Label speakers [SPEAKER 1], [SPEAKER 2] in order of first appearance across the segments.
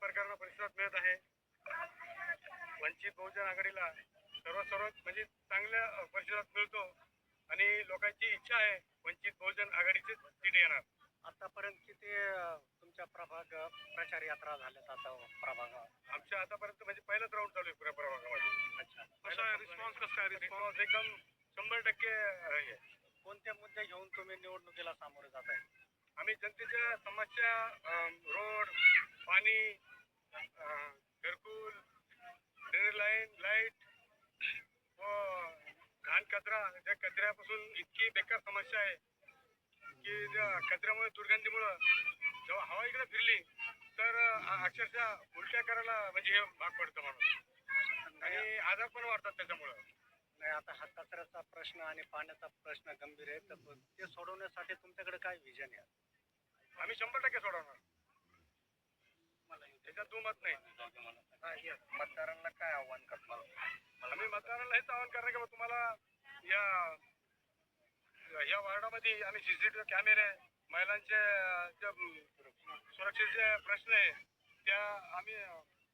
[SPEAKER 1] प्रतिसाद मिळत आहे. वंचित बहुजन आघाडीला सर्व सर्व म्हणजे चांगल्या प्रतिसाद मिळतो आणि लोकांची इच्छा आहे वंचित बहुजन आघाडीचीच सीट येणार.
[SPEAKER 2] आतापर्यंत किती तुमच्या प्रभाग प्रचार यात्रा झाल्यात आता प्रभागात
[SPEAKER 1] आमच्या आतापर्यंत म्हणजे पहिलाच राऊंड चालू आहे प्रभागामध्ये.
[SPEAKER 2] अच्छा.
[SPEAKER 1] कसा रिस्पॉन्स कसा आहे? रिस्पॉन्स एकदम शंभर टक्के हे.
[SPEAKER 2] कोणते मुद्दे घेऊन तुम्ही निवडणुकीला सामोरे जात आहे
[SPEAKER 1] आम्ही जनतेच्या समस्या रोड पाणी घरकुल ड्रेनेज लाईन लाइट व घाण कचरा. त्या कचऱ्यापासून इतकी बेकार समस्या आहे की त्या कचऱ्यामुळे दुर्गंधीमुळं जेव्हा हवा इकडे फिरली तर अक्षरशः उलट्या करायला म्हणजे हे भाग पडतं माणूस. आणि आजार पण वाढतात त्याच्यामुळं.
[SPEAKER 2] नाही आता हा कचऱ्याचा प्रश्न आणि पाण्याचा प्रश्न गंभीर आहे तर ते सोडवण्यासाठी तुमच्याकडे काय विजन आहे?
[SPEAKER 1] आम्ही शंभर टक्के सोडवणार. दुमत नाही.
[SPEAKER 2] मतदारांना काय आव्हान करणार?
[SPEAKER 1] आम्ही मतदारांना हेच आवाहन करणार की तुम्हाला या या वार्डामध्ये आम्ही सीसीटीव्ही कॅमेरे महिलांचे जे सुरक्षेचे प्रश्न आहे त्या आम्ही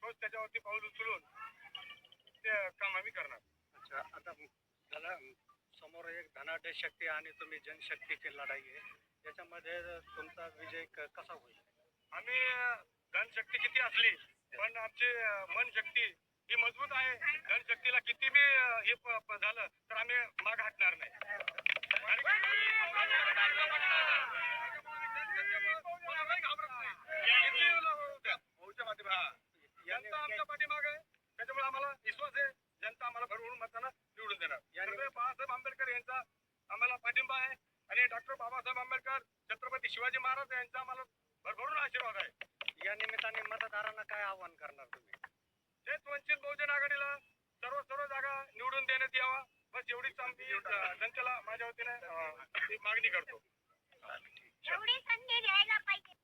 [SPEAKER 1] ठोस त्याच्यावरती पाऊल उचलून ते काम आम्ही करणार.
[SPEAKER 2] अच्छा आता त्याला समोर एक धनाढ्य शक्ती आणि तुम्ही जनशक्तीची लढाई आहे. त्याच्यामध्ये तुमचा विजय कसा होईल?
[SPEAKER 1] आम्ही धनशक्ती किती असली पण आमची मनशक्ती ही मजबूत आहे धनशक्तीला किती बी हे झालं तर आम्ही माग हटणार नाही. हा. जनता आमच्या पाठीमागे आहे त्याच्यामुळे आम्हाला विश्वास आहे जनता आम्हाला भरभरून मतानं निवडून देणार बाळासाहेब आंबेडकर यांचा आम्हाला पाठिंबा आहे आणि डॉक्टर बाबासाहेब आंबेडकर छत्रपती शिवाजी महाराज यांचा आम्हाला भरभरून आशीर्वाद आहे
[SPEAKER 2] या निमित्ताने मतदारांना काय आव्हान करणार तुम्ही?
[SPEAKER 1] तेच वंचित बहुजन आघाडीला सर्व सर्व जागा निवडून देण्यात यावा. बस एवढीच आमची जनतेला माझ्या वतीने मागणी करतो.
[SPEAKER 3] एवढी संधी घ्यायला पाहिजे.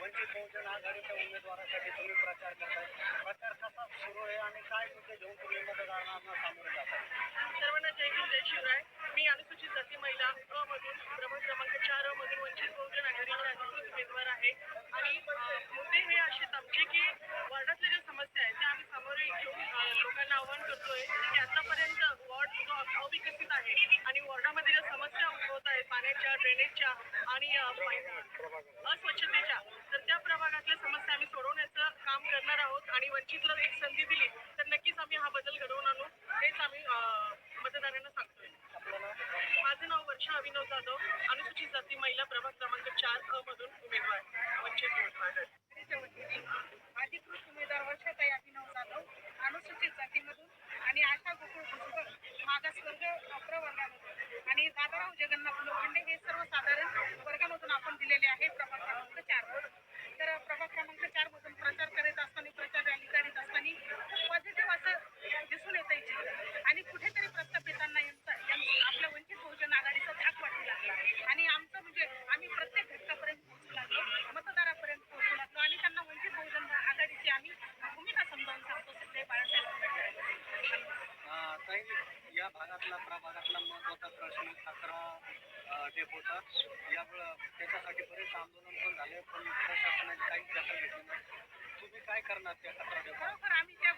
[SPEAKER 2] वंचित बहुजन आघाडीच्या उमेदवारासाठी तुम्ही प्रचार करताय. प्रचार कसा सुरू आहे आणि काय मुद्दे घेऊन तुम्ही मतदारांना सामोरे जात आहे
[SPEAKER 4] सर्वांना जय हिंद जय शिवराय. मी अनुसूचित जाती महिला अ मधून क्रमांक चार अ मधून वंचित बहुजन आघाडीचे अधिकृत उमेदवार आहे आणि अ, मुद्दे हे असेच आमचे की वॉर्डातल्या ज्या समस्या आहेत त्या आम्ही सामोरे घेऊन अ, लोकांना आवाहन करतोय की आतापर्यंत वॉर्ड जो अविकसित आहे आणि वॉर्डामध्ये ज्या समस्या उद्भवत आहेत पाण्याच्या ड्रेनेजच्या आणि अस्वच्छतेच्या. तर त्या प्रभागातल्या समस्या आम्ही सोडवण्याचं काम करणार आहोत आणि वंचितला एक संधी दिली तर नक्कीच आम्ही हा बदल घडवून आणू हेच आम्ही मतदारांना सांगतोय. माझं नाव वर्षा अभिनव जाधव अनुसूचित जाती महिला प्रभाग क्रमांक चार अ मधून उमेदवार वंचित उमेदवार.
[SPEAKER 5] अधिकृत उमेदवार वर्षाताई अभिनव जाधव अनुसूचित जातीमधून आणि आशा गोकुळ मागासवर्ग प्रवर्गामधून आणि दादाराव जगन्नाथ लोखंडे हे सर्वसाधारण वर्गामधून आपण दिलेले आहे प्रभाग क्रमांक चार तर प्रभाग क्रमांक चार मधून प्रचार करीत असताना प्रचार रॅली काढत असताना पॉझिटिव्ह असं दिसून येतं इथे आणि कुठेतरी प्रस्थापितांना यांचा यांचा- आपल्या वंचित बहुजन आघाडीचा धाक वाटू लागला आणि आमचं म्हणजे आम्ही प्रत्येक घटकापर्यंत पोहोचू लागलो मतदारापर्यंत पोहोचू लागलो आणि त्यांना वंचित बहुजन आघाडीची आम्ही भूमिका समजावून सांगतो सगळे बाळासाहेब आंबेडकर
[SPEAKER 2] अं, ताई या भागातला प्रभागातला महत्त्वाचा प्रश्न कचरा अं, होता यामुळं त्याच्यासाठी बरेच आंदोलन पण झाले पण प्रशासनाने काहीच दखल घेतली नाही. तुम्ही काय करणार त्या कचरा